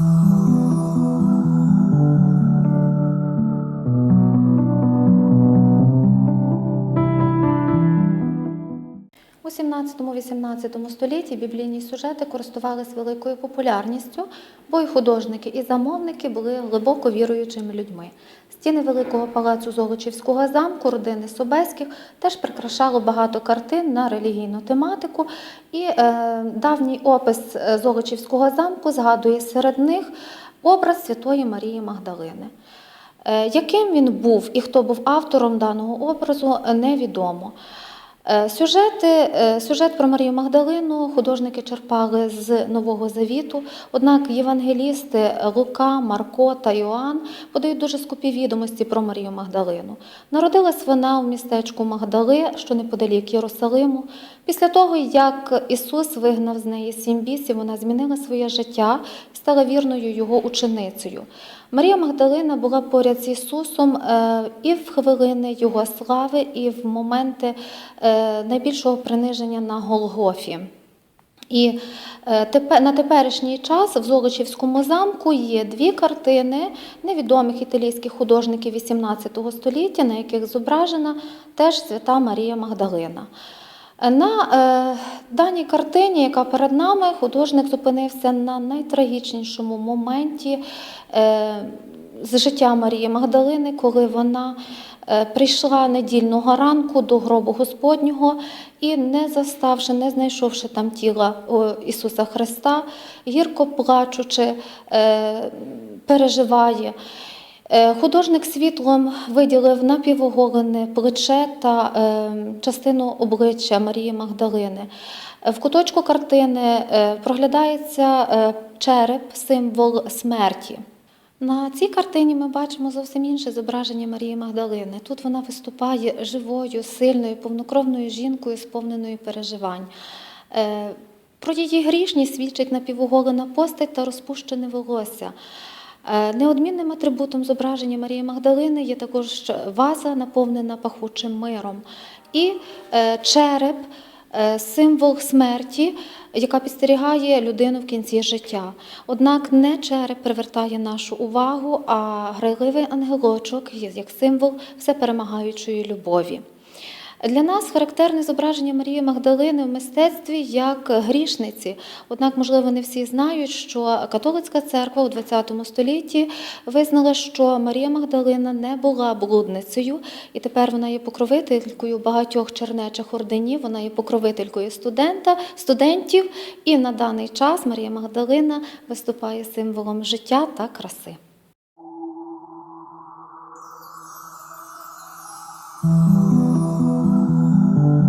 У 17-18 столітті біблійні сюжети користувалися великою популярністю, бо й художники, і замовники були глибоко віруючими людьми. Стіни великого палацу Золочівського замку родини Собеських теж прикрашало багато картин на релігійну тематику. І е, давній опис е, Золочівського замку згадує серед них образ Святої Марії Магдалини. Е, Яким він був і хто був автором даного образу, е, невідомо. Е, Сюжети, е, сюжет про Марію Магдалину художники черпали з Нового Завіту, однак євангелісти Лука, Марко та Йоанн подають дуже скупі відомості про Марію Магдалину. Народилась вона у містечку Магдали, що неподалік Єрусалиму. Після того, як Ісус вигнав з неї сім бісів, вона змінила своє життя і стала вірною його ученицею. Марія Магдалина була поряд з Ісусом е, і в хвилини Його слави, і в моменти найбільшого приниження на Голгофі. І е, на теперішній час в Золочівському замку є дві картини невідомих італійських художників XVIII століття, на яких зображена теж свята Марія Магдалина. На е, даній картині, яка перед нами, художник зупинився на найтрагічнішому моменті е, з життя Марії Магдалини, коли вона е, прийшла недільного ранку до гробу Господнього і, не заставши, не знайшовши там тіла Ісуса Христа, гірко плачучи, е, переживає. Е, Художник світлом виділив напівоголене плече та частину обличчя Марії Магдалини. В куточку картини проглядається череп, символ смерті. На цій картині ми бачимо зовсім інше зображення Марії Магдалини. Тут вона виступає живою, сильною, повнокровною жінкою, сповненою переживань. Е, Про її грішність свідчить напівоголена постать та розпущене волосся. Е, Неодмінним атрибутом зображення Марії Магдалини є також ваза, наповнена пахучим миром, і е, череп, символ смерті, яка підстерігає людину в кінці життя. Однак не череп привертає нашу увагу, а грайливий ангелочок як символ всеперемагаючої любові. Для нас характерне зображення Марії Магдалини в мистецтві як грішниці. Однак, можливо, не всі знають, що католицька церква у ХХ столітті визнала, що Марія Магдалина не була блудницею, і тепер вона є покровителькою багатьох чернечих орденів, вона є покровителькою студента, студентів. І на даний час Марія Магдалина виступає символом життя та краси. Oh.